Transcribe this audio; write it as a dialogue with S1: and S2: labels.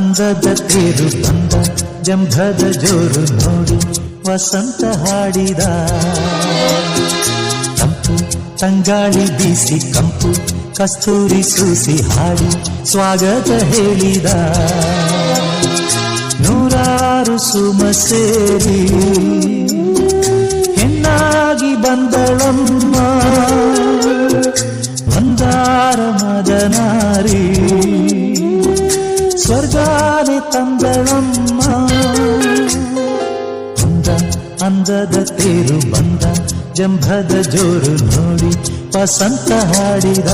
S1: ಅಂದದ ತೇರು ಬಂದ, ಜಂಭದ ಜೋರು ನೋಡಿ ವಸಂತ ಹಾಡಿದ. ತಂಪು, ತಂಗಾಳಿ ಬೀಸಿ ಕಂಪು, ಕಸ್ತೂರಿ ಸೂಸಿ ಹಾಡಿ ಸ್ವಾಗತ ಹೇಳಿದ. ನೂರಾರು ಸುಮಸೇರಿ ಹೆಣ್ಣಾಗಿ ಬಂದಳಮ್ಮ, ಮಂದಾರ ಮದನಾರಿ. ಸ್ವರ್ಗಾನೆ ತಂದಳಮ್ಮ ಅಂದ ಅಂದದ ತೇರು ಬಂದ ಜಂಭದ ಜೋರು ನೋಡಿ ವಸಂತ ಹಾಡಿದ